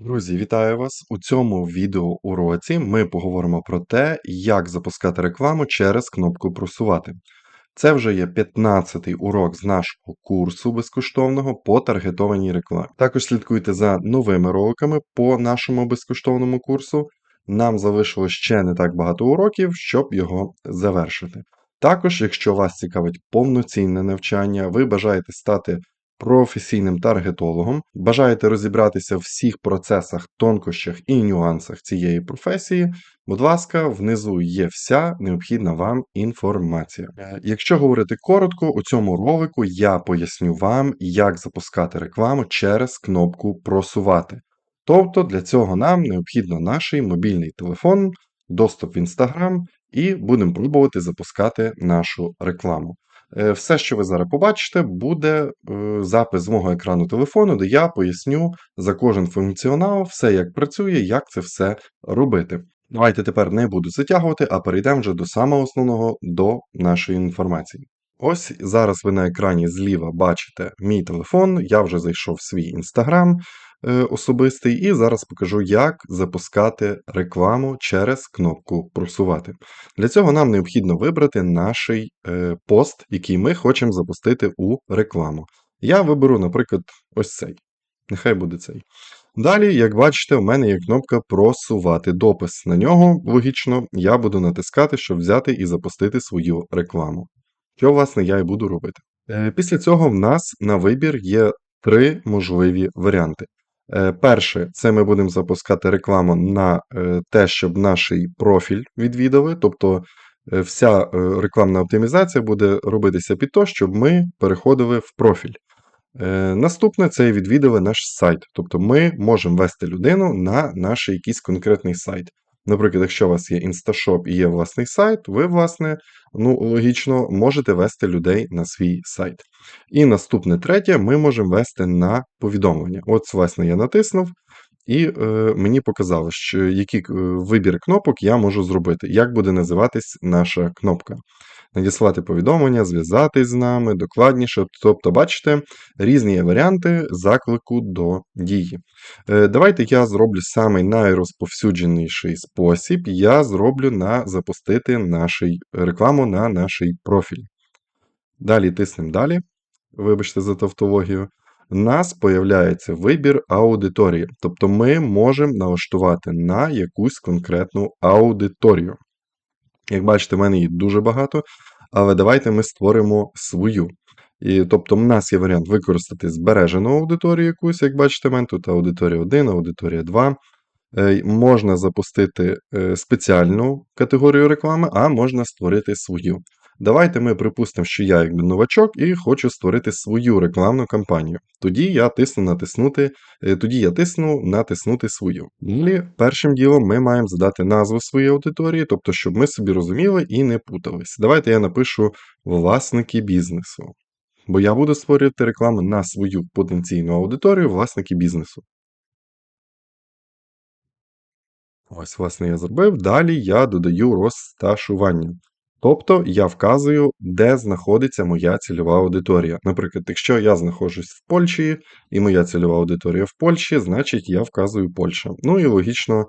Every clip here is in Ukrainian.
Друзі, вітаю вас! У цьому відеоуроці ми поговоримо про те, як запускати рекламу через кнопку просувати. Це вже є 15-й урок з нашого курсу безкоштовного по таргетованій рекламі. Також слідкуйте за новими роликами по нашому безкоштовному курсу. Нам залишилось ще не так багато уроків, щоб його завершити. Також, якщо вас цікавить повноцінне навчання, ви бажаєте стати професійним таргетологом, бажаєте розібратися в всіх процесах, тонкощах і нюансах цієї професії, будь ласка, внизу є вся необхідна вам інформація. Е, Якщо говорити коротко, у цьому ролику я поясню вам, як запускати рекламу через кнопку просувати. Тобто для цього нам необхідно наш мобільний телефон, доступ в Instagram і будемо пробувати запускати нашу рекламу. Е, Все, що ви зараз побачите, буде е, запис з мого екрану телефону, де я поясню за кожен функціонал, все як працює, як це все робити. Давайте тепер не буду затягувати, а перейдемо вже до самого основного до нашої інформації. Ось зараз ви на екрані зліва бачите мій телефон, я вже зайшов в свій інстаграм особистий, і зараз покажу, як запускати рекламу через кнопку просувати. Для цього нам необхідно вибрати наш е, пост, який ми хочемо запустити у рекламу. Я виберу, наприклад, ось цей. Нехай буде цей. Далі, як бачите, у мене є кнопка просувати допис. На нього, логічно, я буду натискати, щоб взяти і запустити свою рекламу. Що, власне, я і буду робити. Е, Після цього в нас на вибір є три можливі варіанти. Е, Перше, це ми будемо запускати рекламу на е, те, щоб наш профіль відвідали. Тобто е, вся рекламна оптимізація буде робитися під те, щоб ми переходили в профіль. Наступне це відвідали наш сайт. Тобто ми можемо вести людину на наш якийсь конкретний сайт. Наприклад, якщо у вас є інсташоп і є власний сайт, ви, власне, ну, логічно, можете вести людей на свій сайт. І наступне третє, ми можемо вести на повідомлення. От, власне, я натиснув, і е, мені показало, що який е, вибір кнопок я можу зробити, як буде називатись наша кнопка. Надіслати повідомлення, зв'язатись з нами, докладніше. Тобто, бачите, різні є варіанти заклику до дії. Е, Давайте я зроблю самий найрозповсюдженіший спосіб. Я зроблю на запустити наш, рекламу на наш профіль. Далі тиснемо далі. Вибачте за тавтологію. У нас появляється вибір аудиторії. Тобто ми можемо налаштувати на якусь конкретну аудиторію. Як бачите, в мене її дуже багато, але давайте ми створимо свою. І, Тобто, в нас є варіант використати збережену аудиторію якусь, як бачите, в мене тут аудиторія 1, аудиторія 2. Е, Можна запустити е, спеціальну категорію реклами, а можна створити свою. Давайте ми припустимо, що я якби новачок і хочу створити свою рекламну кампанію. Тоді я тисну натиснути, е, тоді я тисну натиснути свою. Далі першим ділом ми маємо задати назву своєї аудиторії, тобто, щоб ми собі розуміли і не путались. Давайте я напишу власники бізнесу. Бо я буду створювати рекламу на свою потенційну аудиторію власники бізнесу. Ось, власне, я зробив. Далі я додаю розташування. Тобто я вказую, де знаходиться моя цільова аудиторія. Наприклад, якщо я знаходжусь в Польщі і моя цільова аудиторія в Польщі, значить я вказую Польща. Ну і логічно,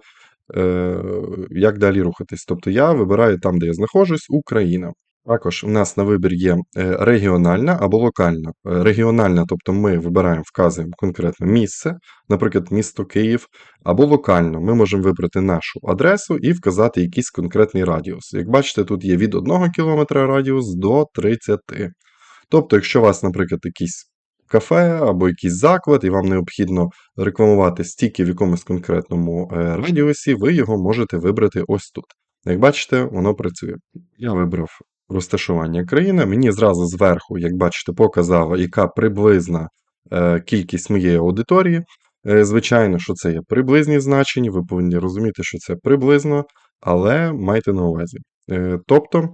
е, як далі рухатись. Тобто я вибираю там, де я знаходжусь, Україна. Також у нас на вибір є е, регіональна або локальна. Е, Регіональна, тобто ми вибираємо, вказуємо конкретне місце, наприклад, місто Київ, або локально ми можемо вибрати нашу адресу і вказати якийсь конкретний радіус. Як бачите, тут є від 1 км радіус до 30 Тобто, якщо у вас, наприклад, якийсь кафе або якийсь заклад, і вам необхідно рекламувати стільки в якомусь конкретному е, радіусі, ви його можете вибрати ось тут. Як бачите, воно працює. Я вибрав розташування країни. Мені зразу зверху, як бачите, показало, яка приблизна е, кількість моєї аудиторії. Е, звичайно, що це є приблизні значення, ви повинні розуміти, що це приблизно, але майте на увазі. Е, тобто,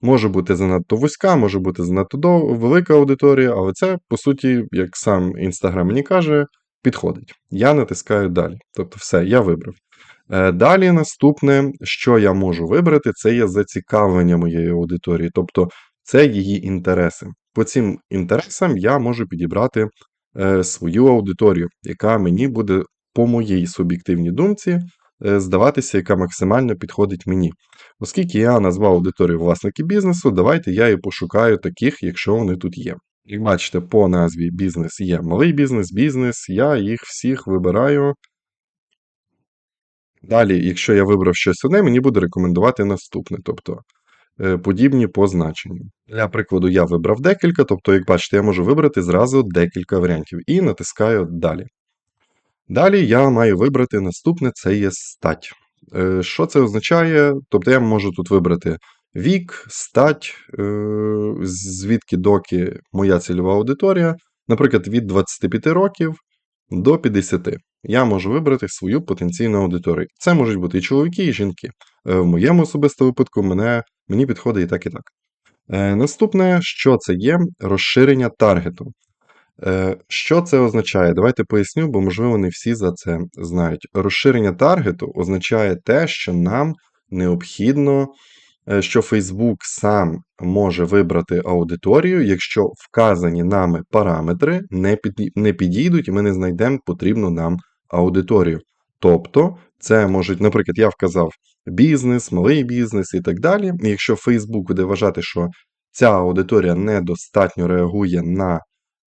може бути занадто вузька, може бути занадто велика аудиторія, але це, по суті, як сам Instagram мені каже, підходить. Я натискаю далі. Тобто, все, я вибрав. Е, Далі наступне, що я можу вибрати, це є зацікавлення моєї аудиторії, тобто це її інтереси. По цим інтересам я можу підібрати е, свою аудиторію, яка мені буде по моїй суб'єктивній думці, е, здаватися, яка максимально підходить мені. Оскільки я назвав аудиторію власники бізнесу, давайте я і пошукаю таких, якщо вони тут є. Як бачите, по назві бізнес є малий бізнес, бізнес, я їх всіх вибираю. Далі, якщо я вибрав щось одне, мені буде рекомендувати наступне, тобто е, подібні по значенню. Для прикладу, я вибрав декілька, тобто, як бачите, я можу вибрати зразу декілька варіантів і натискаю далі. Далі я маю вибрати наступне це є стать. Е, Що це означає? Тобто я можу тут вибрати вік, стать, е, звідки доки моя цільова аудиторія, наприклад, від 25 років до 50. Я можу вибрати свою потенційну аудиторію. Це можуть бути і чоловіки, і жінки. Е, В моєму особистому випадку мене, мені підходить і так, і так. Е, Наступне, що це є? Розширення таргету. Е, Що це означає? Давайте поясню, бо, можливо, не всі за це знають. Розширення таргету означає те, що нам необхідно, що Facebook сам може вибрати аудиторію, якщо вказані нами параметри не підійдуть, і ми не знайдемо потрібну нам аудиторію. Тобто, це можуть, наприклад, я вказав бізнес, малий бізнес і так далі. Якщо Facebook буде вважати, що ця аудиторія недостатньо реагує на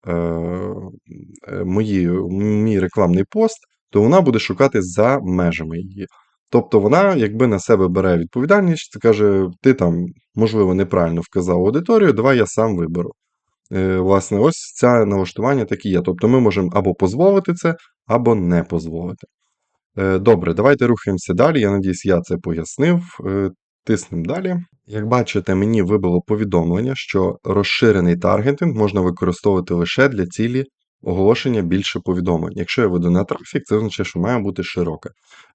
е, е, мої, мій рекламний пост, то вона буде шукати за межами її. Тобто вона, якби на себе бере відповідальність, каже: ти там, можливо, неправильно вказав аудиторію, давай я сам виберу. Е, Власне, ось це налаштування таке є. Тобто ми можемо або дозволити це, або не дозволити. Е, Добре, давайте рухаємося далі. Я надіюсь, я це пояснив. Е, Тиснемо далі. Як бачите, мені вибило повідомлення, що розширений таргетинг можна використовувати лише для цілі оголошення більше повідомлень. Якщо я веду на трафік, це означає, що має бути широке.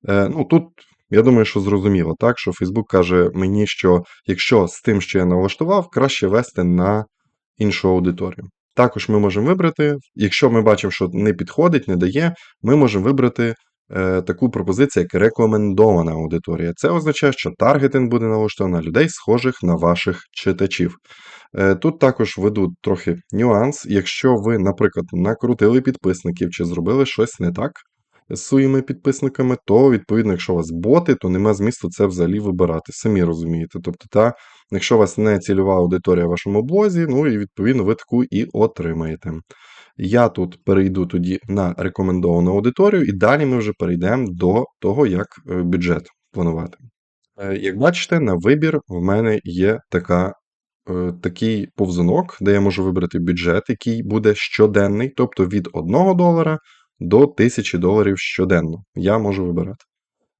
Ну тут я думаю, що зрозуміло, так що Facebook каже мені, що якщо з тим, що я налаштував, краще вести на іншу аудиторію. Також ми можемо вибрати, якщо ми бачимо, що не підходить, не дає, ми можемо вибрати е, таку пропозицію, як рекомендована аудиторія. Це означає, що таргетинг буде налаштований на людей, схожих на ваших читачів. Е, Тут також веду трохи нюанс. Якщо ви, наприклад, накрутили підписників чи зробили щось не так з своїми підписниками, то відповідно, якщо у вас боти, то нема змісту це взагалі вибирати. Самі розумієте. Тобто, та, якщо у вас не цільова аудиторія в вашому блозі, ну і відповідно ви таку і отримаєте. Я тут перейду тоді на рекомендовану аудиторію, і далі ми вже перейдемо до того, як е, бюджет планувати. Е, Як бачите, на вибір в мене є така, е, такий повзунок, де я можу вибрати бюджет, який буде щоденний, тобто від 1 долара до 1000 доларів щоденно. Я можу вибирати.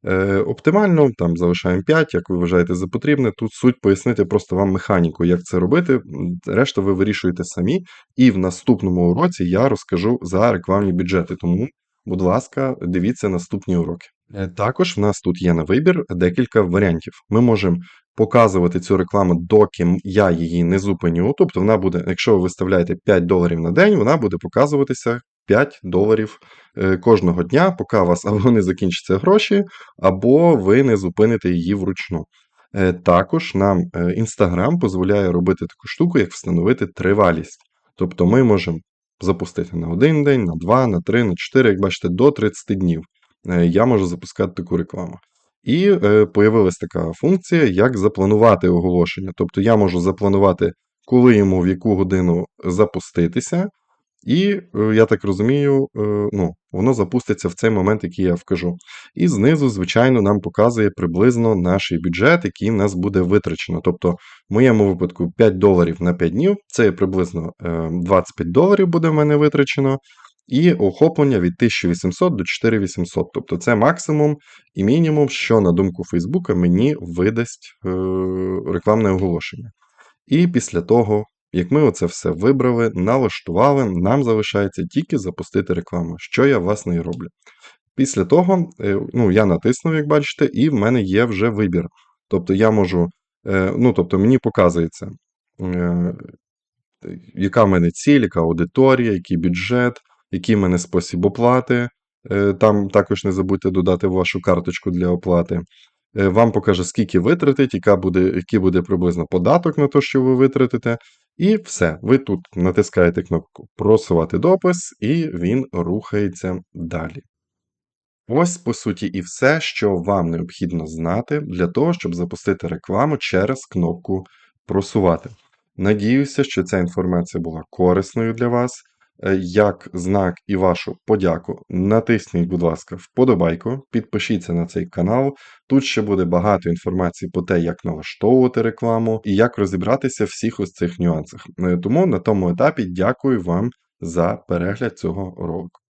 Е, Оптимально там залишаємо 5, як ви вважаєте за потрібне. Тут суть пояснити просто вам механіку, як це робити. Решта ви вирішуєте самі. І в наступному уроці я розкажу за рекламні бюджети. Тому, будь ласка, дивіться наступні уроки. Е, Також в нас тут є на вибір декілька варіантів. Ми можемо показувати цю рекламу, доки я її не зупиню. Тобто вона буде, якщо ви виставляєте 5 доларів на день, вона буде показуватися 5 доларів е, кожного дня, поки у вас або не закінчаться гроші, або ви не зупините її вручну. Е, Також нам е, Instagram дозволяє робити таку штуку, як встановити тривалість. Тобто ми можемо запустити на один день, на два, на три, на чотири, як бачите, до 30 днів. Я можу запускати таку рекламу. І появилась така функція, як запланувати оголошення. Тобто я можу запланувати, коли йому в яку годину запуститися, і, е, я так розумію, е, ну, воно запуститься в цей момент, який я вкажу. І знизу, звичайно, нам показує приблизно наш бюджет, який в нас буде витрачено. Тобто, в моєму випадку 5 доларів на 5 днів, це приблизно е, 25 доларів буде в мене витрачено. І охоплення від 1800 до 4800. Тобто це максимум і мінімум, що, на думку Фейсбука, мені видасть е, рекламне оголошення. І після того, як ми оце все вибрали, налаштували, нам залишається тільки запустити рекламу, що я власне і роблю. Після того, е, ну, я натиснув, як бачите, і в мене є вже вибір. Тобто я можу, е, ну, тобто мені показується, е, яка в мене ціль, яка аудиторія, який бюджет, який в мене спосіб оплати. Там також не забудьте додати вашу карточку для оплати. Вам покаже, скільки витратить, яка буде, який буде приблизно податок на те, що ви витратите. І все. Ви тут натискаєте кнопку Просувати допис, і він рухається далі. Ось, по суті, і все, що вам необхідно знати для того, щоб запустити рекламу через кнопку Просувати. Надіюся, що ця інформація була корисною для вас. Е, Як знак і вашу подяку, натисніть, будь ласка, вподобайку, підпишіться на цей канал. Тут ще буде багато інформації про те, як налаштовувати рекламу і як розібратися в всіх ось цих нюансах. Е, Тому на тому етапі дякую вам за перегляд цього ролику.